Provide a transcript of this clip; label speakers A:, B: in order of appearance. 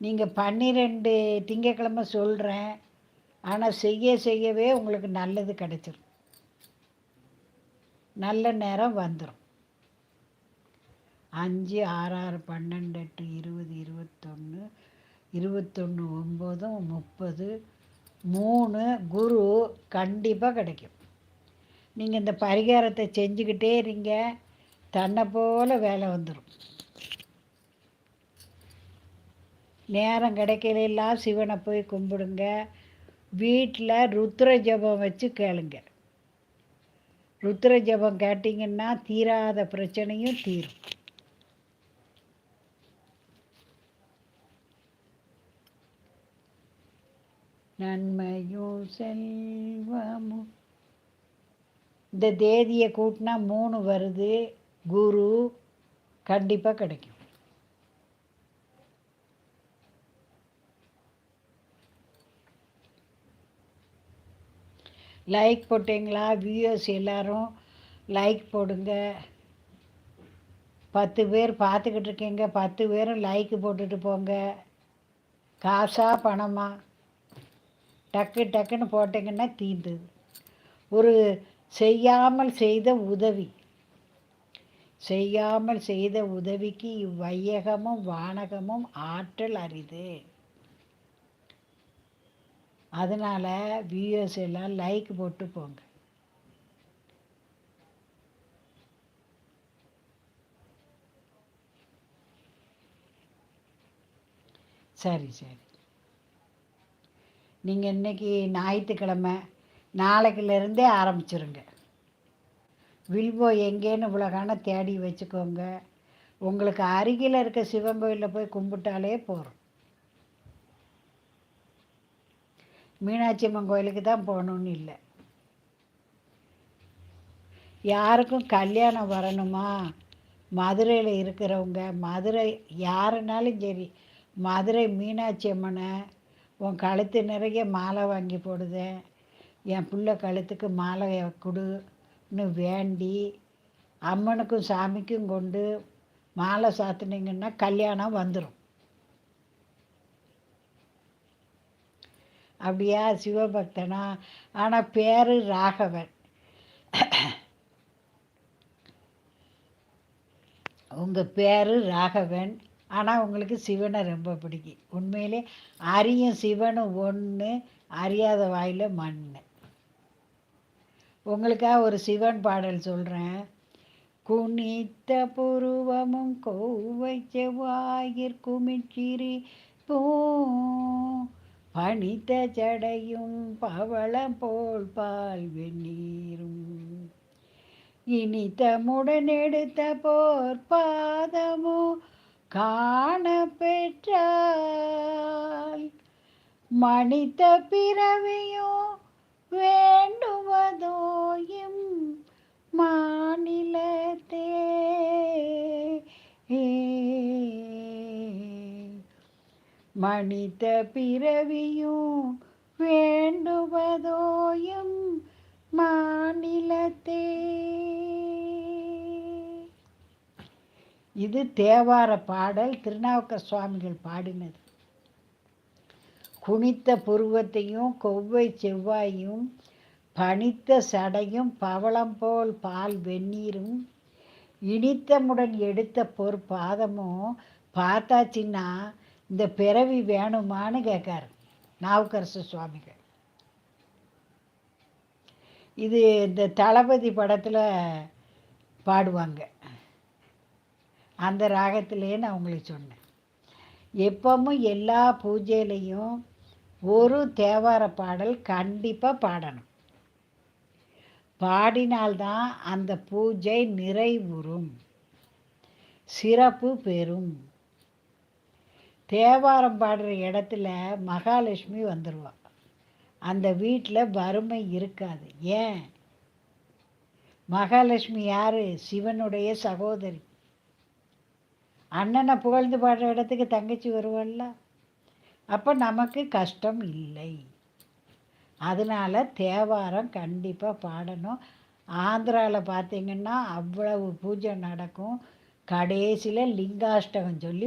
A: நீங்கள் பன்னிரெண்டு திங்கக்கிழமை சொல்கிறேன் ஆனால் செய்ய செய்யவே உங்களுக்கு நல்லது கிடைச்சிடும் நல்ல நேரம் வந்துடும் அஞ்சு ஆறு ஆறு பன்னெண்டு எட்டு இருபது இருபத்தொன்று இருபத்தொன்று ஒம்பதும் முப்பது மூணு குரு கண்டிப்பாக கிடைக்கும். நீங்கள் இந்த பரிகாரத்தை செஞ்சுக்கிட்டே இருங்க. தன்னை போல் வேலை வந்துடும் நேரம் கிடைக்கலாம் சிவனை போய் கும்பிடுங்க. வீட்டில் ருத்ர ஜபம் வச்சு கேளுங்க. ருத்ர ஜபம் கேட்டிங்கன்னா தீராத பிரச்சனையும் தீரும். நன்மையும் செல்வமும் இந்த தேதியை கூட்டினா மூணு வருது. குரு கண்டிப்பாக கிடைக்கும். லைக் போட்டிங்களா? வியூஸ் எல்லோரும் லைக் போடுங்க. பத்து பேர் பார்த்துக்கிட்டு இருக்கீங்க. பத்து பேரும் லைக்கு போட்டுட்டு போங்க. காசாக பணமாக டக்கு டக்குன்னு போட்டிங்கன்னா தீர்ந்தது ஒரு செய்யாமல் செய்த உதவி. செய்யாமல் செய்த உதவிக்கு இவ்வையகமும் வானகமும் ஆற்றல் அரிது. அதனால் வியூஸ் எல்லாம் லைக் போட்டு போங்க. சரி சரி. நீங்கள் இன்றைக்கி ஞாயிற்றுக்கிழமை நாளைக்கிலேருந்தே ஆரம்பிச்சிருங்க. வில்வோ எங்கேன்னு இவ்வளோ தேடி வச்சுக்கோங்க. உங்களுக்கு அருகில் இருக்க சிவன் கோயிலில் போய் கும்பிட்டாலே போகிறோம் மீனாட்சி அம்மன் கோயிலுக்கு தான் போகணுன்னு இல்லை. யாருக்கும் கல்யாணம் வரணுமா? மதுரையில் இருக்கிறவங்க மதுரை யாருனாலும் சரி மதுரை மீனாட்சி அம்மனை உன் கழுத்து நிறைய மாலை வாங்கி போடுதேன் என் பிள்ளை கழுத்துக்கு மாலை கொடுன்னு வேண்டி அம்மனுக்கும் சாமிக்கும் கொண்டு மாலை சாத்துனீங்கன்னா கல்யாணம் வந்துடும் அப்படியா? சிவபக்தனா? ஆனால் பேர் ராகவன். உங்கள் பேர் ராகவன். ஆனால் உங்களுக்கு சிவனை ரொம்ப பிடிக்கும். உண்மையிலே அரியும் சிவனும் ஒன்று அறியாத வாயில் மண் உங்களுக்காக ஒரு சிவன் பாடல் சொல்கிறேன் குனித்த புருவமும் கோவை செவ்வாயிற்குமிச்சிரி பூ பணித்த ஜடையும் பவளம் போல் பால் வெந்நீரும். இனித்தமுடன் எடுத்த போர் பாதமோ காண பெற்றால். மணித்த பிறவியோ வேண்டுவதோயும் மா மனித பிறவியும் வேண்டுவதோயும் மாநிலத்தே. இது தேவார பாடல் திருநாவுக்க சுவாமிகள் பாடினது. குனித்த புருவத்தையும் கொவ்வை செவ்வாயும் பனித்த சடையும் பவளம் போல் பால் வெந்நீரும் இனித்தமுடன் எடுத்த பொற்பாதமும் பார்த்தாச்சின்னா இந்த பிறவி வேணுமான்னு கேட்காரு. நாவுக்கரசு சுவாமிகள். இது இந்த தளபதி படத்தில் பாடுவாங்க. அந்த ராகத்திலே நான் உங்களுக்கு சொன்னேன். எப்பவும் எல்லா பூஜையிலையும் ஒரு தேவார பாடல் கண்டிப்பாக பாடணும். பாடினால்தான் அந்த பூஜை நிறைவுறும். சிறப்பு பெறும். தேவாரம் பாடுற இடத்துல மகாலட்சுமி வந்துடுவாள் அந்த வீட்டில் வறுமை இருக்காது. ஏன்? மகாலட்சுமி யார்? சிவனுடைய சகோதரி. அண்ணனை புகழ்ந்து பாடுற இடத்துக்கு தங்கச்சி வருவாள்ல. அப்போ நமக்கு கஷ்டம் இல்லை. அதனால் தேவாரம் கண்டிப்பாக பாடணும். ஆந்திராவில் பார்த்திங்கன்னா அவ்வளவு பூஜை நடக்கும். கடைசியில் லிங்காஷ்டகம் சொல்லி